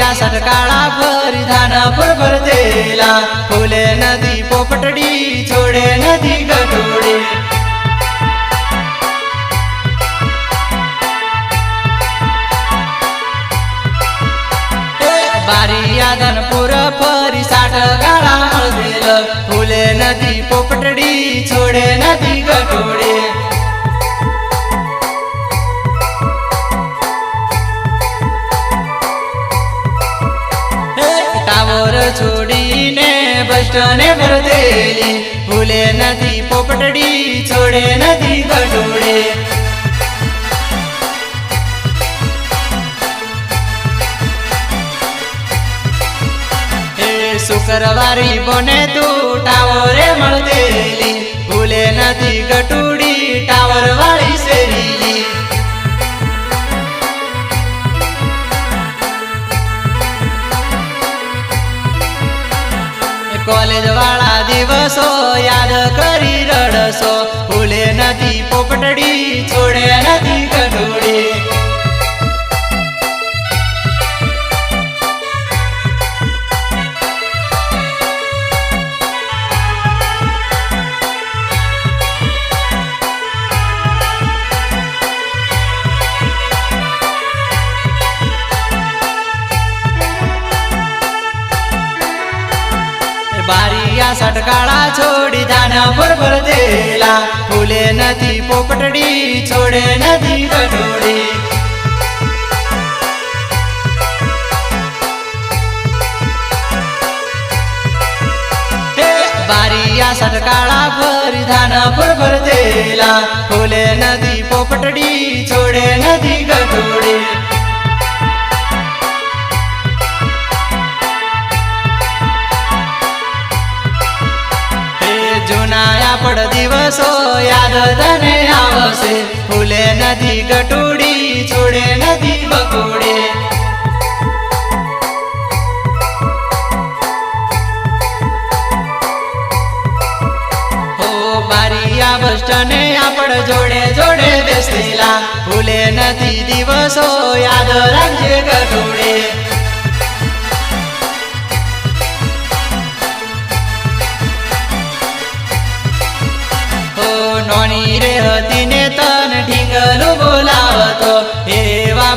બારિયા સરકાળા ભરધાના ધાના પર ભરતેલા ફૂલે નદી પોપટડી, છોડે નદી ગઢોડી બારિયા ધનપુર ફરી સાઠ ગાળા ફૂલે નદી પોપટડી, છોડે નદી ગટોડે ટાવર છોડીને બસ્ટને ભરતેલી ભૂલે નથી પોપટડી, છોડે નથી કટોડે શુક્રવારી બને તું ટાવરે મળતેલી ભૂલે નથી ગટુડી ટાવર વાળી કોલેજ વાળા દિવસો યાદ કરી રડસો ભૂલે નથી પોપટડી છોડે દાના પર ભરદેલા. ફૂલે નથી પોપટડી, છોડે નથી કટોડી બારીયા સટકાળા ફરી ધાના પર ભરદેલા. ફૂલે નથી પોપટડી, છોડે નથી ગઢોડી દિવસો યાદ તને આવશે. ફૂલે નથી ગટુડી, છોડે નથી બકોડે. બસ્ટને આપણ જોડે જોડે બેસેલા. ભૂલે નથી દિવસો યાદ રાખજે ગટુડે.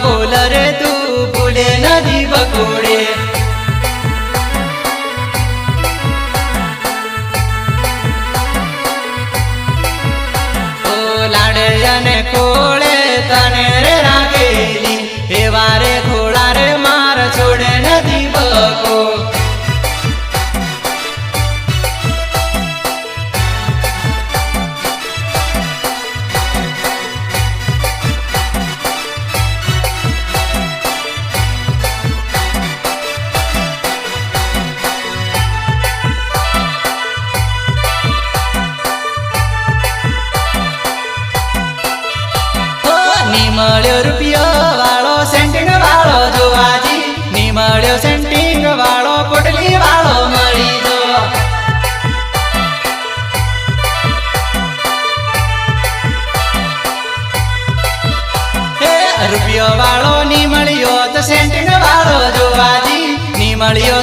એવા બોલ રે તું ભૂલે નથી બકોડે ઓ લાડે મળ્યો રૂપિયો વાળો સેન્ટિંગ વાળો જોવાજી. ની મળ્યો સેન્ટિંગ વાળો પોટલી વાળો મળી જો રૂપિયો વાળો ની મળ્યો તો સેન્ટિંગ વાળો જોવાજી. ની મળ્યો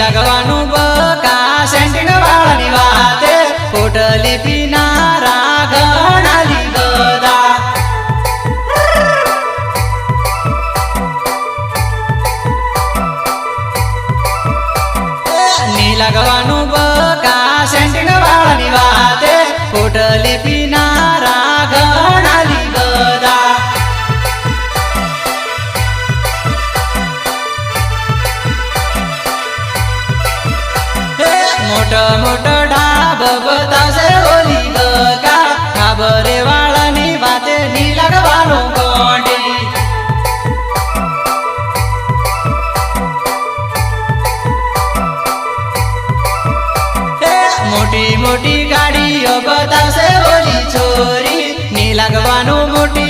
લગવાનું બકા સેન્ટિંગ વાળાની વાતે. પોટલી પીનારા વાડીઓ બતાવશે ઓલી છોરી ની મોટી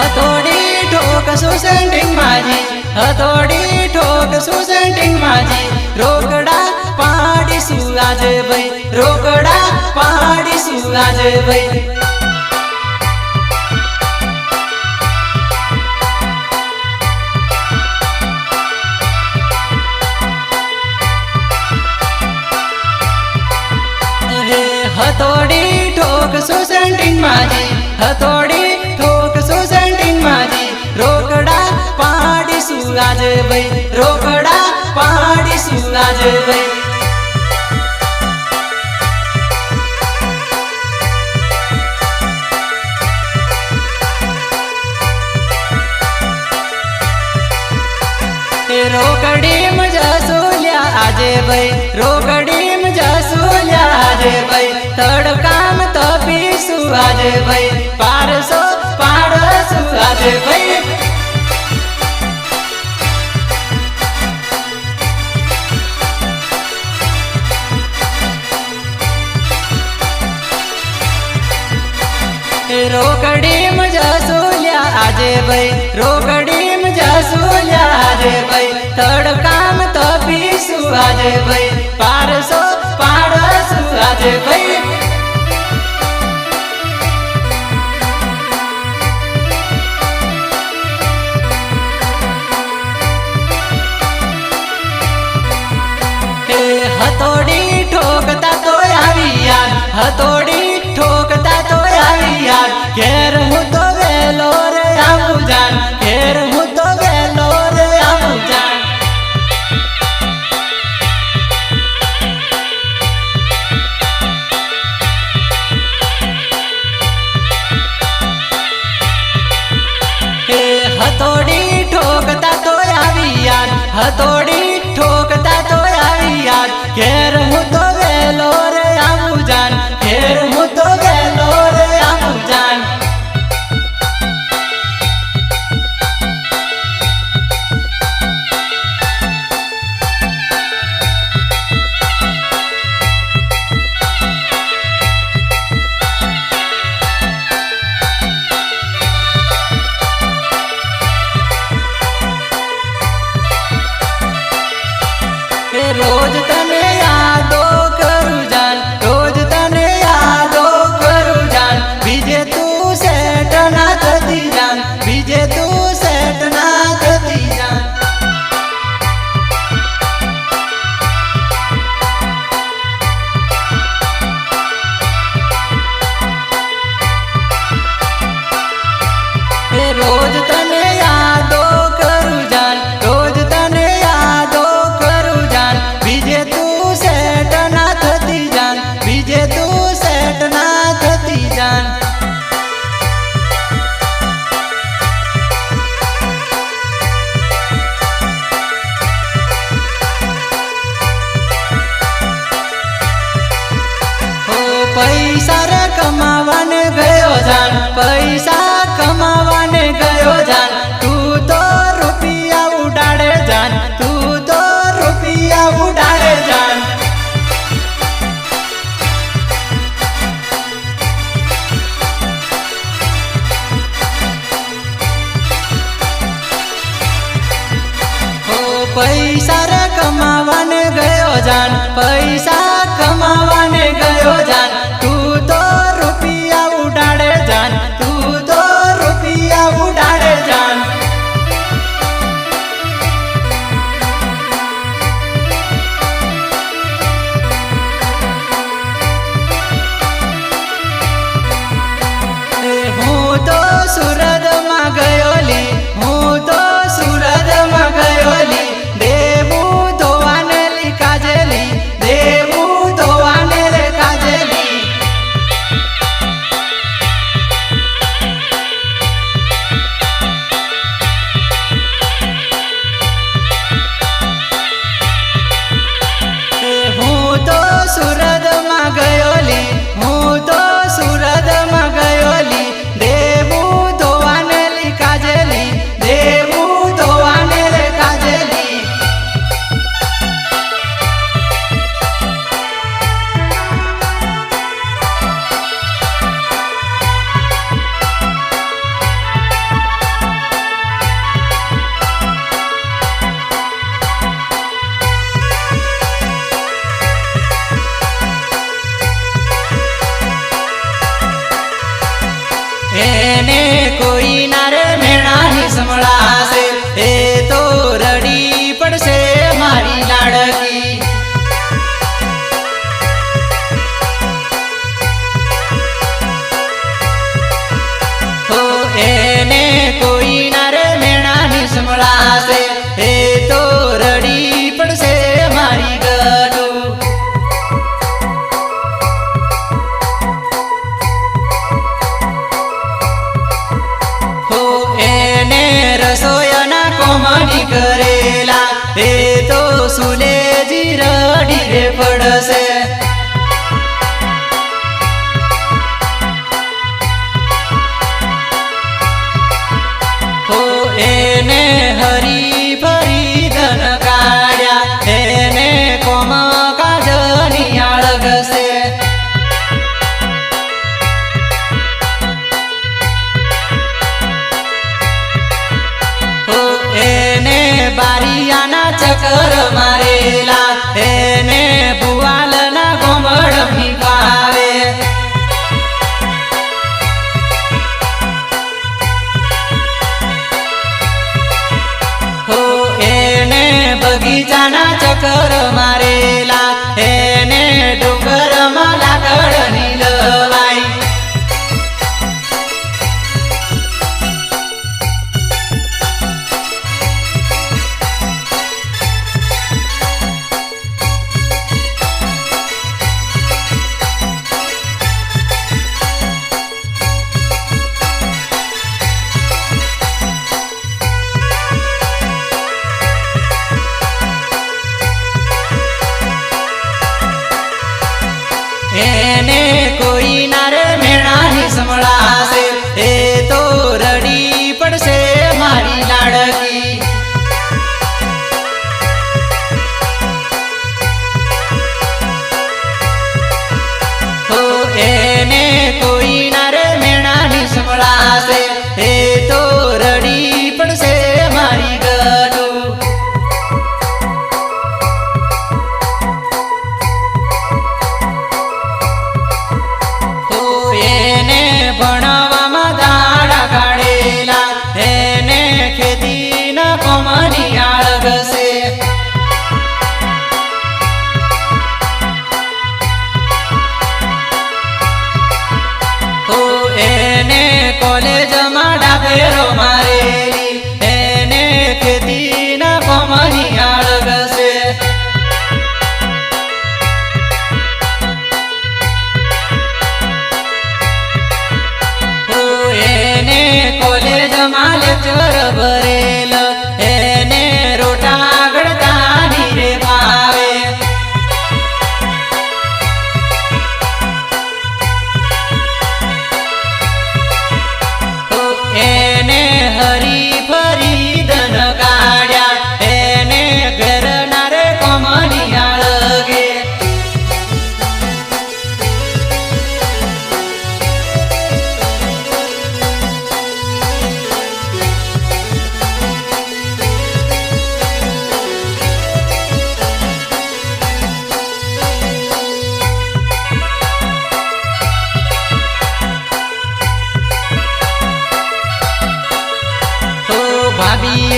હથોડી ઠોક સુસેન્ટિંગ માજી, હથોડી ઠોક સુસેન્ટિંગ માજી. રોકડા પાડીશું આજે ભાઈ, રોકડા પાડીશું આજે ભાઈ. હથોડી ઠોક સુસેન્ટિંગ માજી, હથોડી સુરાજ ભાઈ રોકડા પહાડી સુરાજ ભાઈ રોકડીમ જસુલ્યા આજે ભાઈ રોકડીમ જસુલ્યા આજે ભાઈ તડકામ તપીશું આજે ભાઈ પારસો પાડશું આજે ભાઈ રોકડી મજા સોલ્યા, આજે ભાઈ. રોકડી મજા સોલ્યા, આજે ભાઈ. તડકામ તપીશું, આજે ભાઈ. પારસો પાડશું, આજે ભાઈ. હતોડી ઠોકતા તો આવી યાર. હતોડી 世上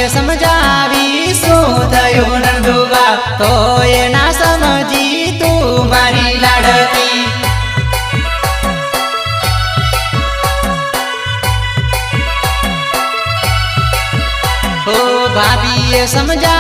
સમજાવી શું થયું નંદુબા તો એ ના સમજી તું મારી લાડકી. ઓ ભાભીએ સમજા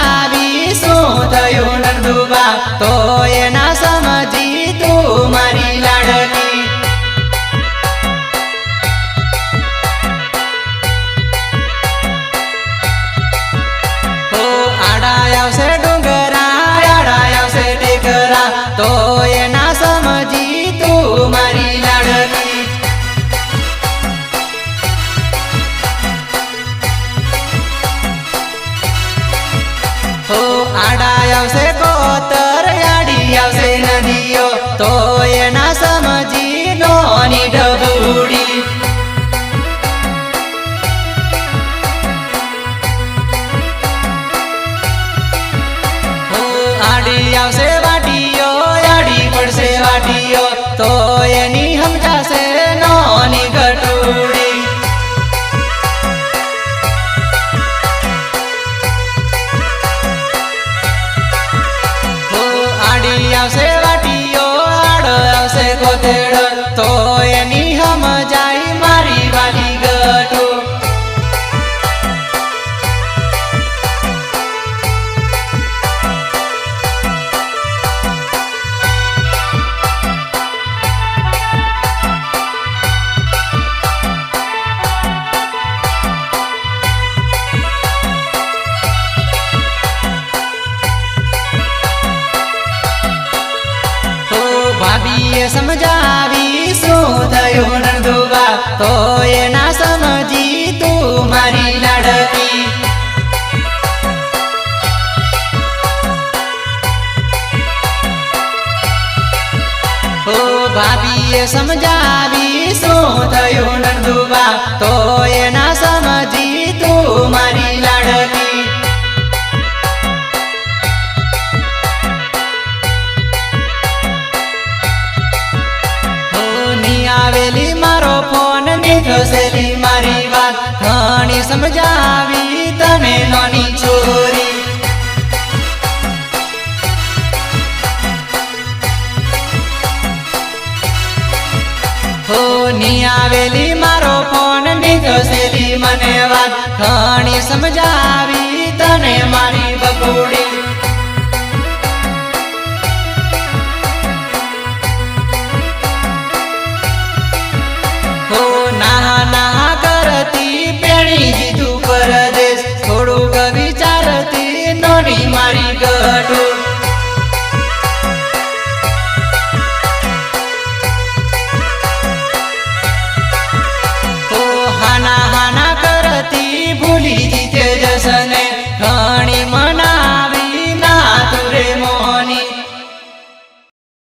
સમજાવી ની આવેલી? મારો ફોનની જોશેલી મને વાત. ઘણી સમજા